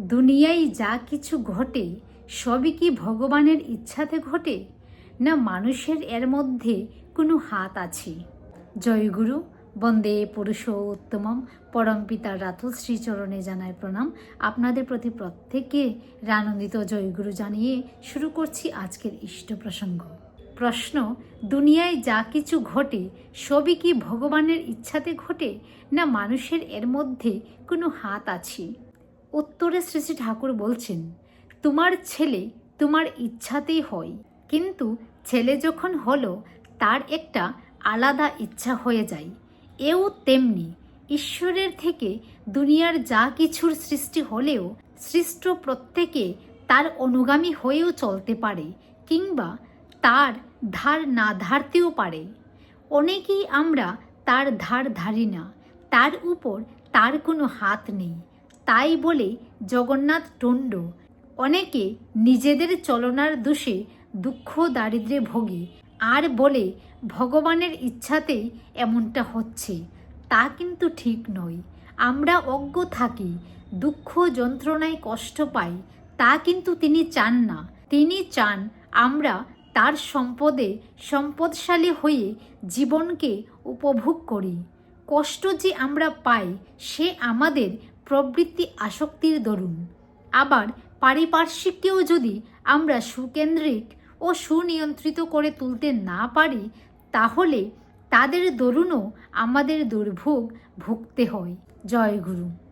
দুনিয়ায় যা কিছু ঘটে, সবই কি ভগবানের ইচ্ছাতে ঘটে? না মানুষের এর মধ্যে কোনো হাত আছে? জয়গুরু বন্দে পুরুষোত্তমম। পরম পিতার রাতুল শ্রীচরণে জানায় প্রণাম। আপনাদের প্রতি প্রত্যেককে রানন্দিত জয়গুরু জানিয়ে শুরু করছি আজকের ইষ্ট প্রসঙ্গ। প্রশ্ন, দুনিয়ায় যা কিছু ঘটে, সবই কি ভগবানের ইচ্ছাতে ঘটে? না মানুষের এর মধ্যে কোনো হাত আছে? উত্তরে শ্রী শ্রী ঠাকুর বলছেন, তোমার ছেলে তোমার ইচ্ছাতেই হয়, কিন্তু ছেলে যখন হলো, তার একটা আলাদা ইচ্ছা হয়ে যায়। এও তেমনি, ঈশ্বরের থেকে দুনিয়ার যা কিছুর সৃষ্টি হলেও সৃষ্ট প্রত্যেকে তার অনুগামী হয়েও চলতে পারে, কিংবা তার ধার না ধারতেও পারে। অনেকেই আমরা তার ধার ধারি না, তার উপর তার কোনো হাত নেই। তাই বলে জগন্নাথ টণ্ড। অনেকে নিজেদের চলনার দোষে দুঃখ দারিদ্রে ভোগে। আর বলে, ভগবানের ইচ্ছাতেই এমনটা হচ্ছে। তা কিন্তু ঠিক নয়। আমরা অজ্ঞ থাকি, দুঃখ যন্ত্রণায় কষ্ট পাই, তা কিন্তু তিনি চান না। তিনি চান আমরা তার সম্পদে সম্পদশালী হয়ে জীবনকে উপভোগ করি। কষ্ট যে আমরা পাই, সে আমাদের প্রবৃত্তি আসক্তির দরুন। আবার পারিপার্শ্বিককেও যদি আমরা সুকেন্দ্রিক ও সুনিয়ন্ত্রিত করে তুলতে না পারি, তাহলে তাদের দরুণও আমাদের দুর্ভোগ ভুগতে হয়। জয় গুরু।